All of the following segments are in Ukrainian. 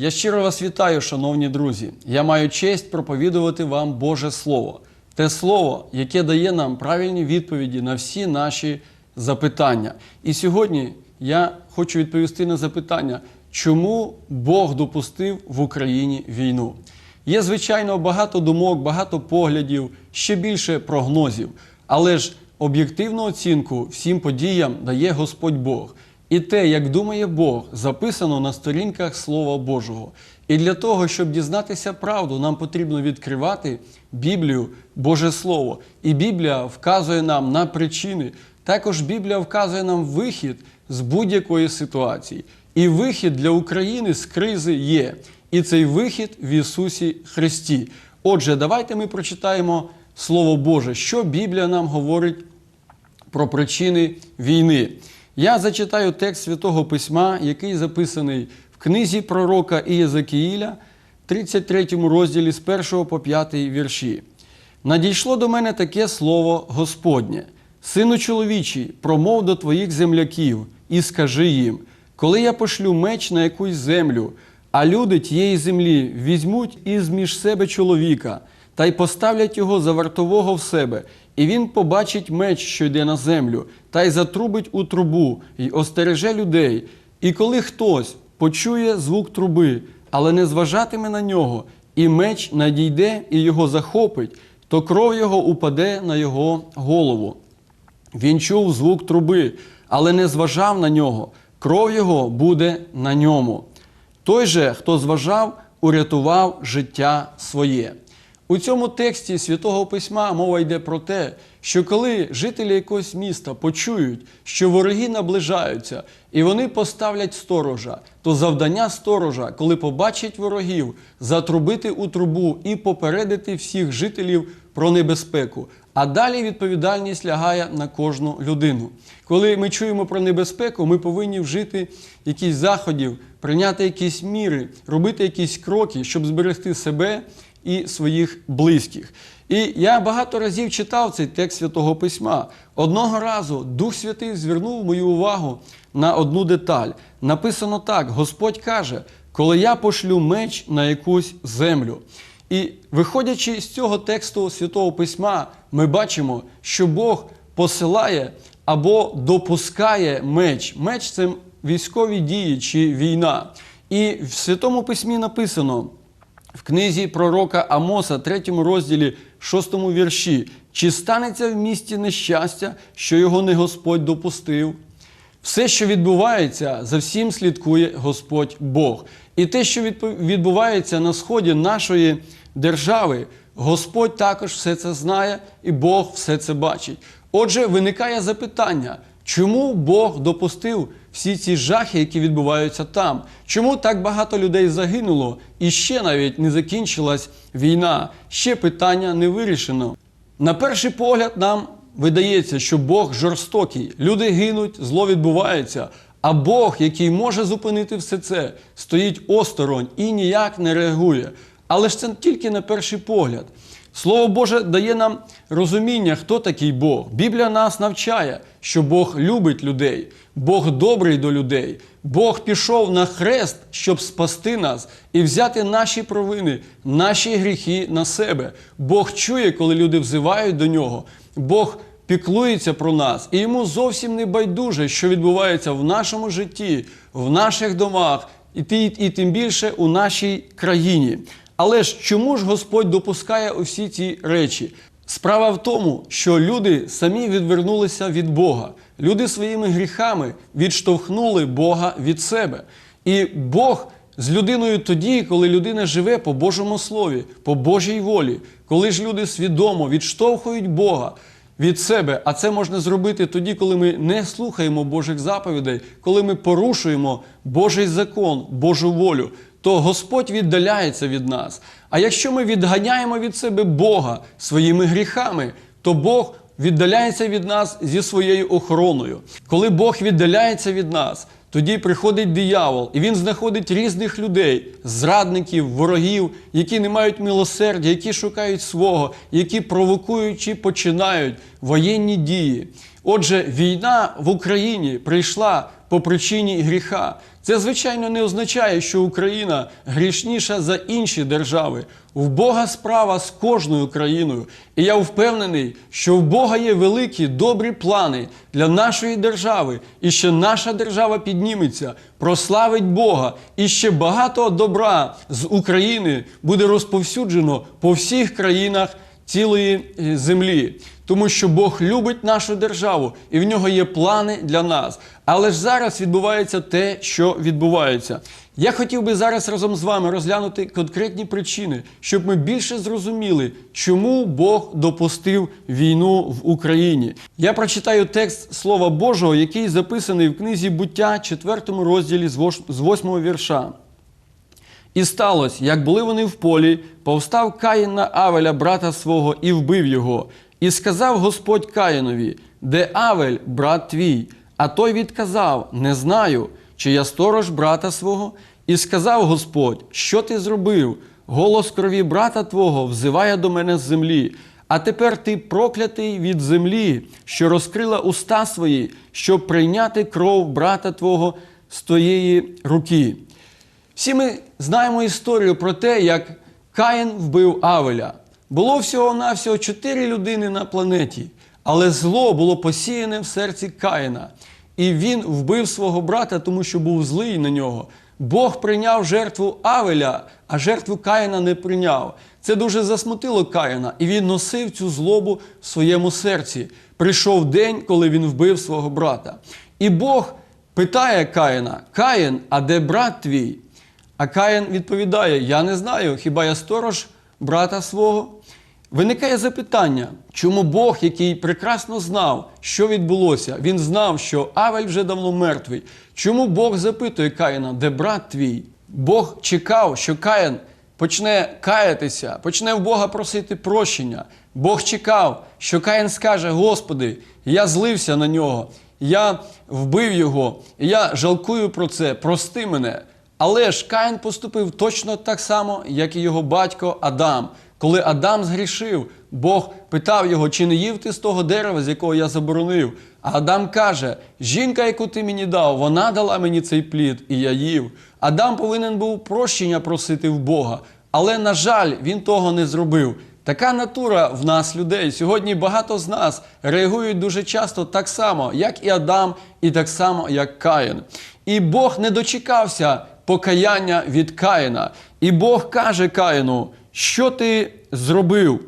Я щиро вас вітаю, шановні друзі. Я маю честь проповідувати вам Боже Слово, те слово, яке дає нам правильні відповіді на всі наші запитання. І сьогодні я хочу відповісти на запитання, чому Бог допустив в Україні війну. Є, звичайно, багато думок, багато поглядів, ще більше прогнозів, але ж об'єктивну оцінку всім подіям дає Господь Бог. І те, як думає Бог, записано на сторінках Слова Божого. І для того, щоб дізнатися правду, нам потрібно відкривати Біблію, Боже Слово. І Біблія вказує нам на причини. Також Біблія вказує нам вихід з будь-якої ситуації. І вихід для України з кризи є. І цей вихід в Ісусі Христі. Отже, давайте ми прочитаємо Слово Боже, що Біблія нам говорить про причини війни. Я зачитаю текст Святого Письма, який записаний в книзі пророка Ієзекіїля, 33 розділі з 1 по 5 вірші. Надійшло до мене таке слово Господнє, сину чоловічий, промов до твоїх земляків і скажи їм: коли я пошлю меч на якусь землю, а люди тієї землі візьмуть із між себе чоловіка та й поставлять його за вартового в себе, і він побачить меч, що йде на землю, та й затрубить у трубу, й остереже людей. І коли хтось почує звук труби, але не зважатиме на нього, і меч надійде і його захопить, то кров його упаде на його голову. Він чув звук труби, але не зважав на нього. Кров його буде на ньому. Той же, хто зважав, урятував життя своє. У цьому тексті Святого Письма мова йде про те, що коли жителі якогось міста почують, що вороги наближаються, і вони поставлять сторожа, то завдання сторожа, коли побачить ворогів, затрубити у трубу і попередити всіх жителів про небезпеку. А далі відповідальність лягає на кожну людину. Коли ми чуємо про небезпеку, ми повинні вжити якісь заходів, прийняти якісь міри, робити якісь кроки, щоб зберегти себе і своїх близьких. І я багато разів читав цей текст Святого Письма. Одного разу Дух Святий звернув мою увагу на одну деталь. Написано так: Господь каже, коли я пошлю меч на якусь землю. І виходячи з цього тексту Святого Письма, ми бачимо, що Бог посилає або допускає меч. Меч це військові дії чи війна. І в Святому Письмі написано в книзі пророка Амоса, 3 розділі, 6 вірші, чи станеться в місті нещастя, що його не Господь допустив? Все, що відбувається, за всім слідкує Господь Бог. І те, що відбувається на сході нашої держави, Господь також все це знає і Бог все це бачить. Отже, виникає запитання, чому Бог допустив всі ці жахи, які відбуваються там? Чому так багато людей загинуло і ще навіть не закінчилась війна? Ще питання не вирішено. На перший погляд, нам видається, що Бог жорстокий, люди гинуть, зло відбувається. А Бог, який може зупинити все це, стоїть осторонь і ніяк не реагує. Але ж це тільки на перший погляд. Слово Боже дає нам розуміння, хто такий Бог. Біблія нас навчає, що Бог любить людей, Бог добрий до людей. Бог пішов на хрест, щоб спасти нас і взяти наші провини, наші гріхи на себе. Бог чує, коли люди взивають до нього. Бог піклується про нас, і йому зовсім не байдуже, що відбувається в нашому житті, в наших домах, і, тим більше у нашій країні. Але ж чому ж Господь допускає усі ці речі? Справа в тому, що люди самі відвернулися від Бога. Люди своїми гріхами відштовхнули Бога від себе. І Бог з людиною тоді, коли людина живе по Божому Слові, по Божій волі, коли ж люди свідомо відштовхують Бога від себе, а це можна зробити тоді, коли ми не слухаємо Божих заповідей, коли ми порушуємо Божий закон, Божу волю, то Господь віддаляється від нас. А якщо ми відганяємо від себе Бога своїми гріхами, то Бог віддаляється від нас зі своєю охороною. Коли Бог віддаляється від нас, тоді приходить диявол, і він знаходить різних людей, зрадників, ворогів, які не мають милосердя, які шукають свого, які провокують чи починають воєнні дії. Отже, війна в Україні прийшла по причині гріха. Це, звичайно, не означає, що Україна грішніша за інші держави. В Бога справа з кожною країною. І я впевнений, що в Бога є великі добрі плани для нашої держави, і ще наша держава підніметься, прославить Бога, і ще багато добра з України буде розповсюджено по всіх країнах цілої е, землі. Тому що Бог любить нашу державу і в нього є плани для нас. Але ж зараз відбувається те, що відбувається. Я хотів би зараз разом з вами розглянути конкретні причини, щоб ми більше зрозуміли, чому Бог допустив війну в Україні. Я прочитаю текст Слова Божого, який записаний в книзі буття, 4 розділі з 8 вірша. І сталося, як були вони в полі, повстав Каїн на Авеля, брата свого, і вбив його. І сказав Господь Каїнові, де Авель, брат твій? А той відказав: Не знаю, чи я сторож брата свого. І сказав Господь, що ти зробив? Голос крові брата твого взиває до мене з землі. А тепер ти проклятий від землі, що розкрила уста свої, щоб прийняти кров брата твого з твоєї руки. Всі ми знаємо історію про те, як Каїн вбив Авеля. Було всього-навсього чотири людини на планеті, але зло було посіяне в серці Каїна. І він вбив свого брата, тому що був злий на нього. Бог прийняв жертву Авеля, а жертву Каїна не прийняв. Це дуже засмутило Каїна, і він носив цю злобу в своєму серці. Прийшов день, коли він вбив свого брата. І Бог питає Каїна: Каїн, а де брат твій? А Каїн відповідає: Я не знаю, хіба я сторож брата свого? Виникає запитання, чому Бог, який прекрасно знав, що відбулося, він знав, що Авель вже давно мертвий. Чому Бог запитує Каїна, де брат твій? Бог чекав, що Каїн почне каятися, почне в Бога просити прощення. Бог чекав, що Каїн скаже: Господи, я злився на нього, я вбив його, я жалкую про це, прости мене. Але ж Каїн поступив точно так само, як і його батько Адам. Коли Адам згрішив, Бог питав його, чи не їв ти з того дерева, з якого я заборонив. А Адам каже: жінка, яку ти мені дав, вона дала мені цей плід, і я їв. Адам повинен був прощення просити в Бога. Але, на жаль, він того не зробив. Така натура в нас, людей. Сьогодні багато з нас реагують дуже часто так само, як і Адам, і так само, як Каїн. І Бог не дочекався покаяння від Каїна. І Бог каже Каїну, що ти зробив?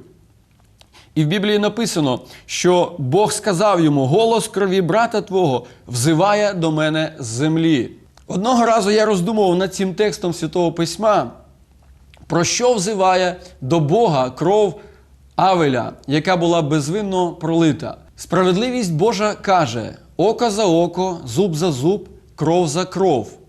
І в Біблії написано, що Бог сказав йому: голос крові брата твого взиває до мене з землі. Одного разу я роздумував над цим текстом Святого Письма, про що взиває до Бога кров Авеля, яка була безвинно пролита. Справедливість Божа каже: око за око, зуб за зуб, кров за кров.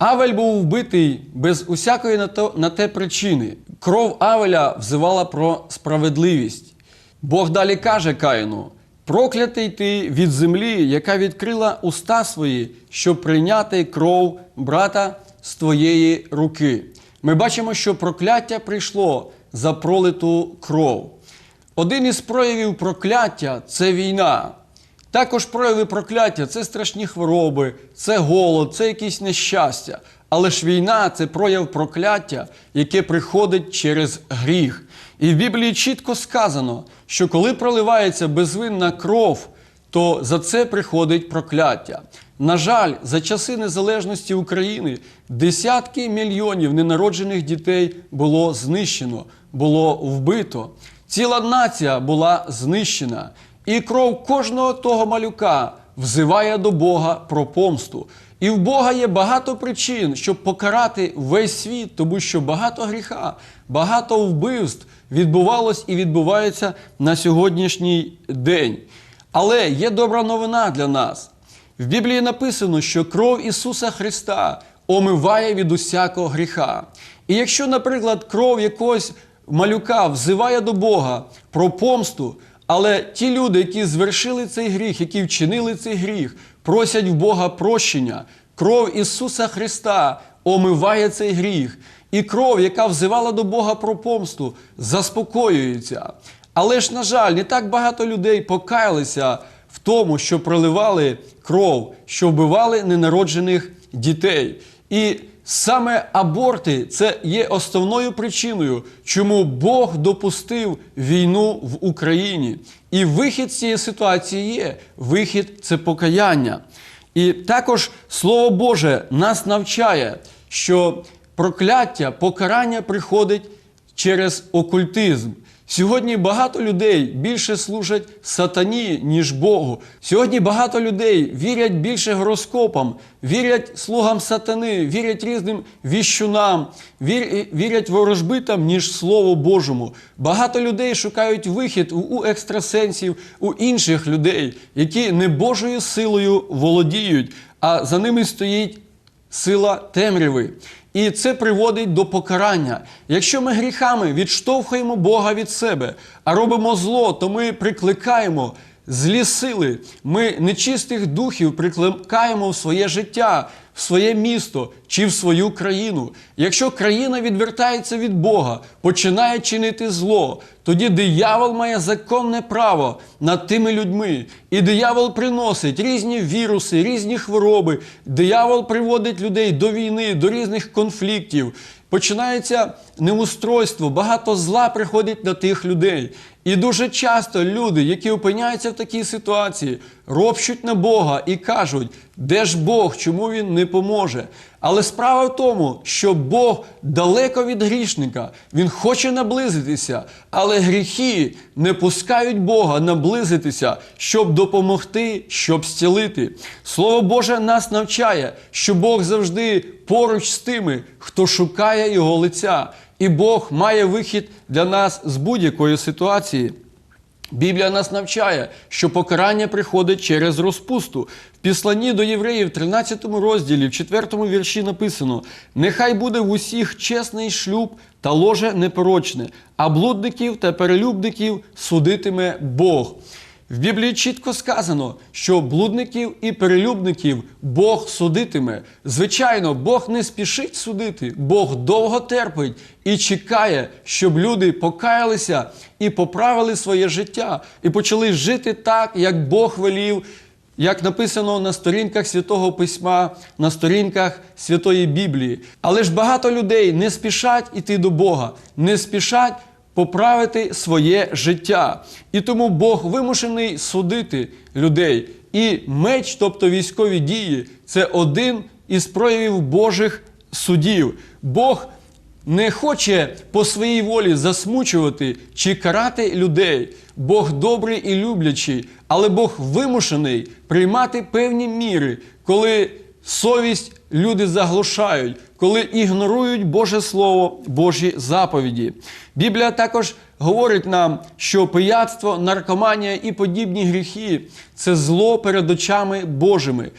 Авель був вбитий без усякої на, то, на те причини. Кров Авеля взивала про справедливість. Бог далі каже Каїну: проклятий ти від землі, яка відкрила уста свої, щоб прийняти кров брата з твоєї руки. Ми бачимо, що прокляття прийшло за пролиту кров. Один із проявів прокляття це війна. Також прояви прокляття це страшні хвороби, це голод, це якісь нещастя. Але ж війна це прояв прокляття, яке приходить через гріх. І в Біблії чітко сказано, що коли проливається безвинна кров, то за це приходить прокляття. На жаль, за часи незалежності України десятки мільйонів ненароджених дітей було знищено, було вбито. Ціла нація була знищена. І кров кожного того малюка взиває до Бога про помсту. І в Бога є багато причин, щоб покарати весь світ, тому що багато гріха, багато вбивств відбувалось і відбувається на сьогоднішній день. Але є добра новина для нас. В Біблії написано, що кров Ісуса Христа омиває від усякого гріха. І якщо, наприклад, кров якогось малюка взиває до Бога про помсту, але ті люди, які звершили цей гріх, які вчинили цей гріх, просять в Бога прощення. Кров Ісуса Христа омиває цей гріх. І кров, яка взивала до Бога про помсту, заспокоюється. Але ж, на жаль, не так багато людей покаялися в тому, що проливали кров, що вбивали ненароджених дітей. І саме аборти це є основною причиною, чому Бог допустив війну в Україні. І вихід з цієї ситуації є. Вихід це покаяння. І також Слово Боже нас навчає, що прокляття, покарання приходить через окультизм. Сьогодні багато людей більше служать сатані, ніж Богу. Сьогодні багато людей вірять більше гороскопам, вірять слугам сатани, вірять різним віщунам, вірять ворожбитам, ніж Слову Божому. Багато людей шукають вихід у- екстрасенсів, у інших людей, які не Божою силою володіють, а за ними стоїть сила темряви. І це приводить до покарання. Якщо ми гріхами відштовхуємо Бога від себе, а робимо зло, то ми прикликаємо злі сили, ми нечистих духів прикликаємо в своє життя, в своє місто чи в свою країну. Якщо країна відвертається від Бога, починає чинити зло, тоді диявол має законне право над тими людьми. І диявол приносить різні віруси, різні хвороби. Диявол приводить людей до війни, до різних конфліктів. Починається неустройство, багато зла приходить на тих людей. І дуже часто люди, які опиняються в такій ситуації, ропщуть на Бога і кажуть, де ж Бог, чому він не поможе? Але справа в тому, що Бог далеко від грішника, Він хоче наблизитися, але гріхи не пускають Бога наблизитися, щоб допомогти, щоб зцілити. Слово Боже нас навчає, що Бог завжди поруч з тими, хто шукає Його лиця. І Бог має вихід для нас з будь-якої ситуації. Біблія нас навчає, що покарання приходить через розпусту. В післанні до євреїв, 13 розділі, в 4 вірші написано: Нехай буде в усіх чесний шлюб та ложе непорочне, а блудників та перелюбників судитиме Бог. В Біблії чітко сказано, що блудників і перелюбників Бог судитиме. Звичайно, Бог не спішить судити, Бог довго терпить і чекає, щоб люди покаялися і поправили своє життя, і почали жити так, як Бог велів, як написано на сторінках Святого Письма, на сторінках Святої Біблії. Але ж багато людей не спішать іти до Бога, не спішать поправити своє життя. І тому Бог вимушений судити людей. І меч, тобто військові дії, це один із проявів Божих судів. Бог не хоче по своїй волі засмучувати чи карати людей. Бог добрий і люблячий, але Бог вимушений приймати певні міри, коли совість люди заглушають, коли ігнорують Боже Слово, Божі заповіді. Біблія також говорить нам, що пияцтво, наркоманія і подібні гріхи це зло перед очами Божими.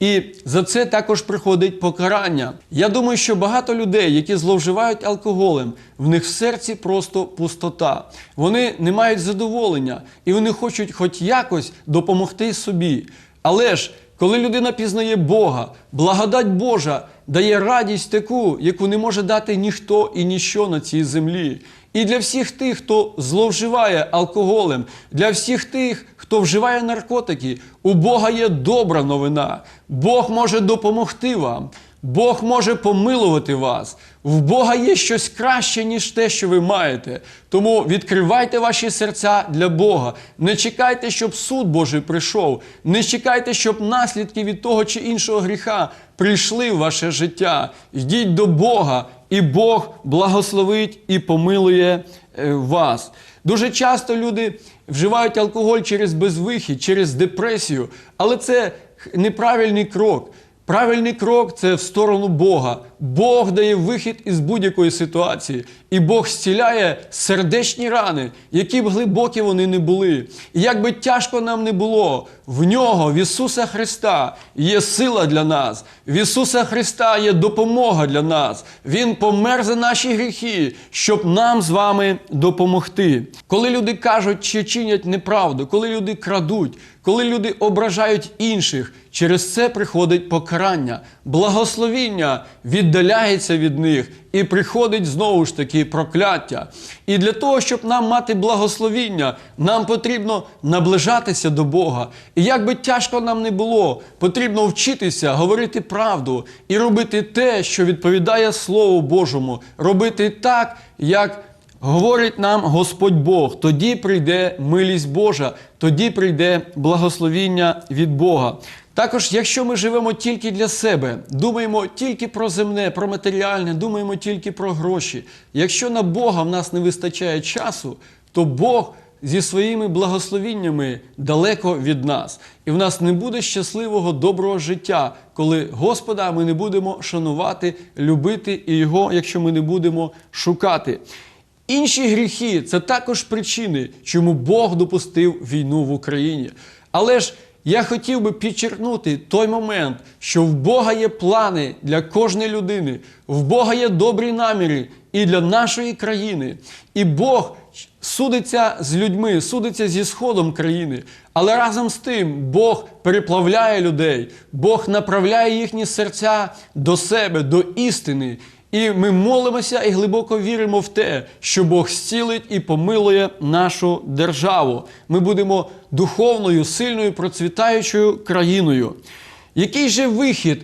І за це також приходить покарання. Я думаю, що багато людей, які зловживають алкоголем, в них в серці просто пустота. Вони не мають задоволення і вони хочуть хоч якось допомогти собі. Але ж коли людина пізнає Бога, благодать Божа дає радість таку, яку не може дати ніхто і ніщо на цій землі. І для всіх тих, хто зловживає алкоголем, для всіх тих, хто вживає наркотики, у Бога є добра новина. Бог може допомогти вам. Бог може помилувати вас. В Бога є щось краще, ніж те, що ви маєте. Тому відкривайте ваші серця для Бога. Не чекайте, щоб суд Божий прийшов. Не чекайте, щоб наслідки від того чи іншого гріха прийшли в ваше життя. Йдіть до Бога, і Бог благословить і помилує е, вас. Дуже часто люди вживають алкоголь через безвихід, через депресію, але це неправильний крок. Правильний крок це в сторону Бога. Бог дає вихід із будь-якої ситуації, і Бог зціляє сердечні рани, які б глибокі вони не були. І як би тяжко нам не було, в нього, в Ісуса Христа, є сила для нас. В Ісуса Христа є допомога для нас. Він помер за наші гріхи, щоб нам з вами допомогти. Коли люди кажуть, чи чинять неправду, коли люди крадуть, коли люди ображають інших, через це приходить покарання, благословіння віддаляється від них і приходить знову ж таки прокляття. І для того, щоб нам мати благословіння, нам потрібно наближатися до Бога. І як би тяжко нам не було, потрібно вчитися говорити правду і робити те, що відповідає Слову Божому, робити так, як говорить нам Господь Бог. Тоді прийде милість Божа, тоді прийде благословіння від Бога. Також, якщо ми живемо тільки для себе, думаємо тільки про земне, про матеріальне, думаємо тільки про гроші. Якщо на Бога в нас не вистачає часу, то Бог зі своїми благословіннями далеко від нас. І в нас не буде щасливого доброго життя, коли Господа ми не будемо шанувати, любити і Його, якщо ми не будемо шукати. Інші гріхи це також причини, чому Бог допустив війну в Україні. Але ж я хотів би підчеркнути той момент, що в Бога є плани для кожної людини, в Бога є добрі наміри і для нашої країни. І Бог судиться з людьми, судиться зі сходом країни. Але разом з тим Бог переплавляє людей, Бог направляє їхні серця до себе, до істини. І ми молимося і глибоко віримо в те, що Бог зцілить і помилує нашу державу. Ми будемо духовною, сильною, процвітаючою країною. Який же вихід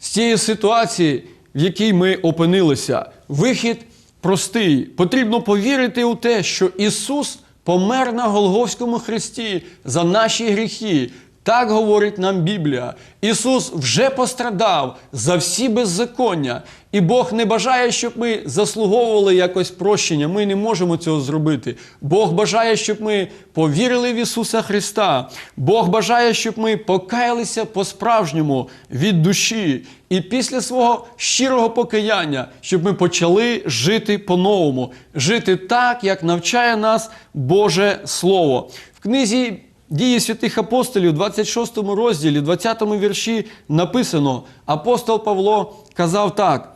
з цієї ситуації, в якій ми опинилися? Вихід простий. Потрібно повірити у те, що Ісус помер на Голговському хресті за наші гріхи. Так говорить нам Біблія. Ісус вже пострадав за всі беззаконня, і Бог не бажає, щоб ми заслуговували якось прощення. Ми не можемо цього зробити. Бог бажає, щоб ми повірили в Ісуса Христа. Бог бажає, щоб ми покаялися по-справжньому від душі. І після свого щирого покаяння, щоб ми почали жити по-новому, жити так, як навчає нас Боже Слово. В книзі Дії святих апостолів, 26 розділі, 20 вірші написано: апостол Павло казав так.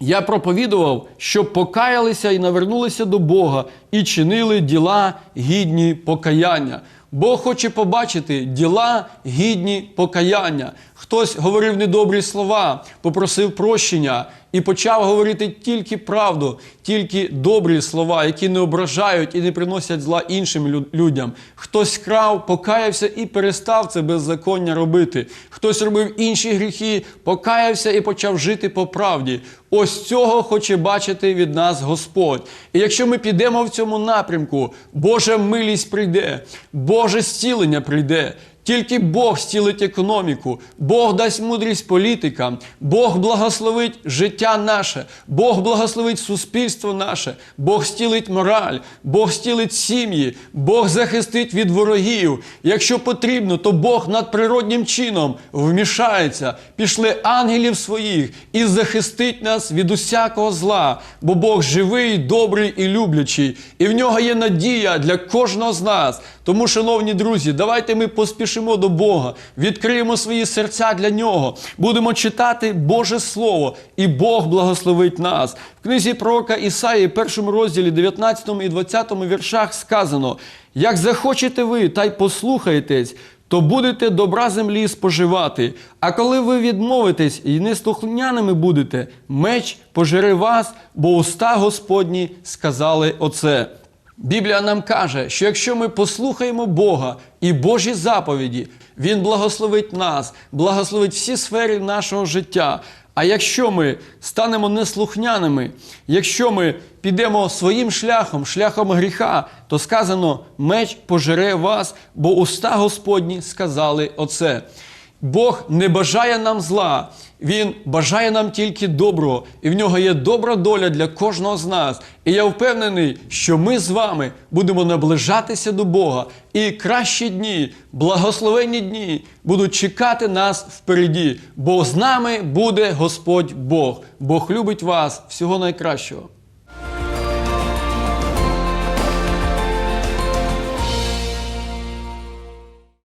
Я проповідував, щоб покаялися і навернулися до Бога і чинили діла гідні покаяння. Бог хоче побачити діла гідні покаяння. Хтось говорив недобрі слова, попросив прощення і почав говорити тільки правду, тільки добрі слова, які не ображають і не приносять зла іншим людям. Хтось крав, покаявся і перестав це беззаконня робити. Хтось робив інші гріхи, покаявся і почав жити по правді. Ось цього хоче бачити від нас Господь. І якщо ми підемо в цьому напрямку, Божа милість прийде, Боже зцілення прийде. Тільки Бог зцілить економіку, Бог дасть мудрість політикам, Бог благословить життя наше, Бог благословить суспільство наше, Бог зцілить мораль, Бог зцілить сім'ї, Бог захистить від ворогів. Якщо потрібно, то Бог надприроднім чином вмішається, пішли ангелів своїх і захистить нас від усякого зла, бо Бог живий, добрий і люблячий, і в нього є надія для кожного з нас. Тому, шановні друзі, давайте ми поспішимо до Бога, відкриємо свої серця для нього, будемо читати Боже Слово, і Бог благословить нас. В книзі пророка Ісаї, першому розділі, 19 і 20 віршах сказано: як захочете ви, та й послухаєтесь. То будете добра землі споживати. А коли ви відмовитесь і неслухняними будете, меч пожере вас, бо уста Господні сказали оце. Біблія нам каже, що якщо ми послухаємо Бога і Божі заповіді, Він благословить нас, благословить всі сфери нашого життя. А якщо ми станемо неслухняними, якщо ми підемо своїм шляхом, шляхом гріха, то сказано, меч пожере вас, бо уста Господні сказали оце. Бог не бажає нам зла, Він бажає нам тільки доброго, і в нього є добра доля для кожного з нас. І я впевнений, що ми з вами будемо наближатися до Бога, і кращі дні, благословенні дні будуть чекати нас впереді, бо з нами буде Господь Бог. Бог любить вас всього найкращого.